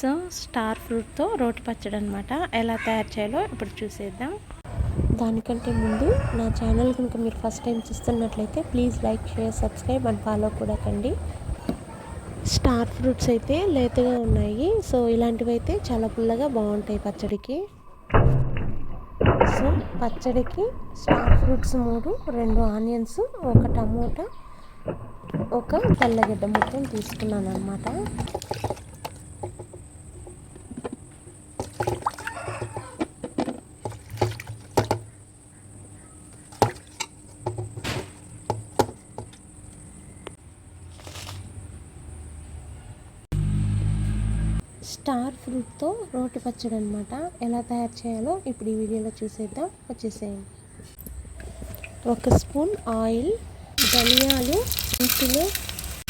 So star ఫ్రూట్తో రోటి పచ్చడి అనమాట ఎలా తయారు చేయాలో ఇప్పుడు చూసేద్దాం. దానికంటే ముందు నా ఛానల్ కనుక మీరు ఫస్ట్ టైం చూస్తున్నట్లయితే please like share subscribe and follow కూడా కండి. స్టార్ ఫ్రూట్స్ అయితే లేతగా ఉన్నాయి. సో ఇలాంటివి అయితే చాలా పుల్లగా బాగుంటాయి పచ్చడికి. సో పచ్చడికి స్టార్ ఫ్రూట్స్ మూడు రెండు ఆనియన్స్ ఒక టమోటా ఒక తెల్లగడ్డ మొత్తం తీసుకున్నాను అనమాట స్టార్ ఫ్రూట్తో రోటి పచ్చడి అనమాట ఎలా తయారు చేయాలో ఇప్పుడు ఈ వీడియోలో చూసేద్దాం. వచ్చేసేయండి. ఒక స్పూన్ ఆయిల్ ధనియాలు మెంతులు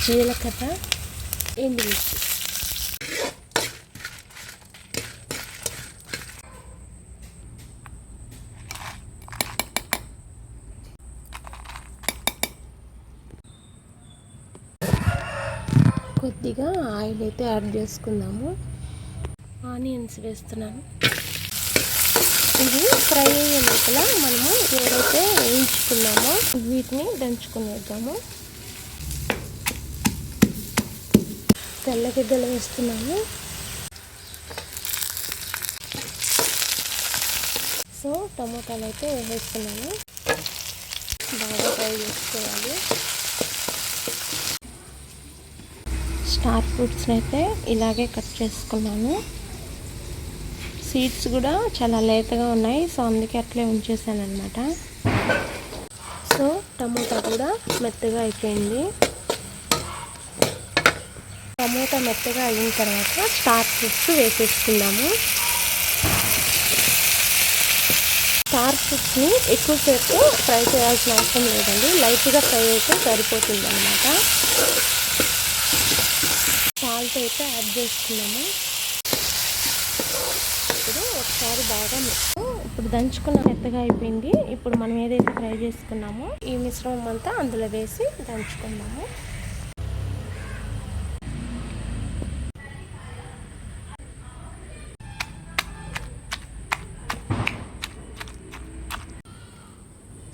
జీలకర్ర ఎండుమిర్చి. కొద్దిగా ఆయిల్ అయితే యాడ్ చేసుకుందాము. ఆనియన్స్ వేస్తున్నాను. ఇది ఫ్రై అయ్యే లోపల మనము ఏదైతే వేయించుకున్నామో వీటిని దంచుకునేద్దాము. తెల్లగడ్డలు వేస్తున్నాము. సో టమోటాలు అయితే వేసుకున్నాము బాగా ఫ్రై చేసుకోవాలి. స్టార్ ఫ్రూట్స్ని అయితే ఇలాగే కట్ చేసుకున్నాను. సీడ్స్ కూడా చాలా లేతగా ఉన్నాయి సో అందుకే అట్లే ఉంచేసాను అనమాట సో టమోటా కూడా మెత్తగా అయిపోయింది. టమోటా మెత్తగా అయిన తర్వాత స్టార్ ఫ్రూట్స్ వేసేసుకుందాము. స్టార్ ఫ్రూట్స్ని ఎక్కువసేపు ఫ్రై చేయాల్సిన అవసరం లేదండి లైట్గా ఫ్రై అయితే సరిపోతుంది అనమాట సాల్ట్ అయితే యాడ్ చేసుకున్నాము. ఇప్పుడు ఒకసారి బాగా ఇప్పుడు దంచుకున్న మెత్తగా అయిపోయింది. ఇప్పుడు మనం ఏదైతే ఫ్రై చేసుకున్నామో ఈ మిశ్రమం అంతా అందులో వేసి దంచుకున్నాము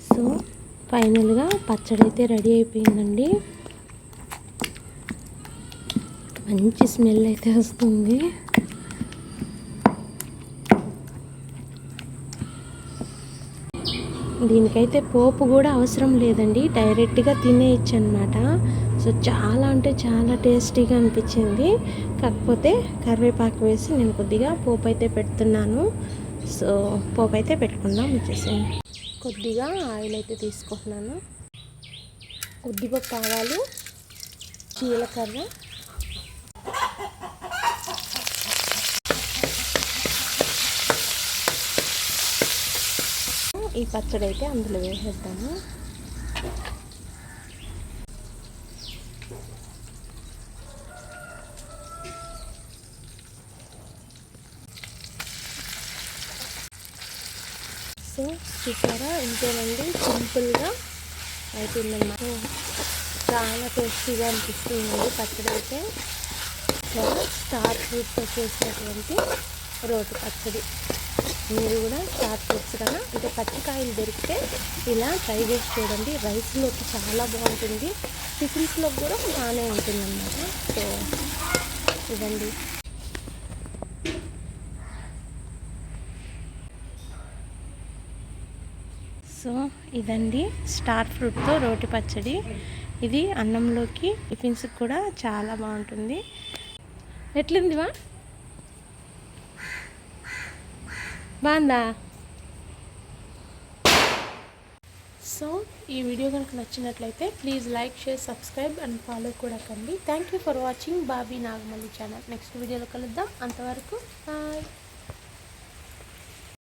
సో ఫైనల్గా పచ్చడి అయితే రెడీ అయిపోయిందండి. మంచి స్మెల్ అయితే వస్తుంది. దీనికైతే పోపు కూడా అవసరం లేదండి. డైరెక్ట్గా తినేయచ్చు అనమాట సో చాలా అంటే చాలా టేస్టీగా అనిపించింది. కాకపోతే కరివేపాకు వేసి నేను కొద్దిగా పోపు అయితే పెడుతున్నాను. సో పోపు అయితే పెట్టుకుందాం వచ్చేసేయండి కొద్దిగా ఆయిల్ అయితే తీసుకుంటున్నాను. కొద్దిగా కావాలి జీలకర్ర. ఈ పచ్చడి అయితే అందులో వేసేద్దాము. సో చూసారా ఇంతేనండి సింపుల్గా అయిపోయిందన్నమాట. చాలా టేస్టీగా అనిపిస్తుంది పచ్చడి అయితే. స్టార్ ఫ్రూట్తో చేసినటువంటి రోటి పచ్చడి. మీరు కూడా స్టార్ ఫ్రూట్స్ కదా? అంటే పచ్చికాయలు దొరికితే ఇలా ట్రై చేసి చూడండి. రైస్లోకి చాలా బాగుంటుంది. టిఫిన్స్లో కూడా బాగానే ఉంటుంది అన్నమాట సో ఇదండి సో ఇదండి స్టార్ ఫ్రూట్తో రోటి పచ్చడి. ఇది అన్నంలోకి టిఫిన్స్కి కూడా చాలా బాగుంటుంది. ఎట్లుందివా? బాగుందా? సో ఈ వీడియో కనుక నచ్చినట్లయితే please like share subscribe and follow కూడా కండి. Thank you for watching Bobby Nagamalli channel. Next వీడియోలో కలుద్దాం. అంతవరకు బాయ్.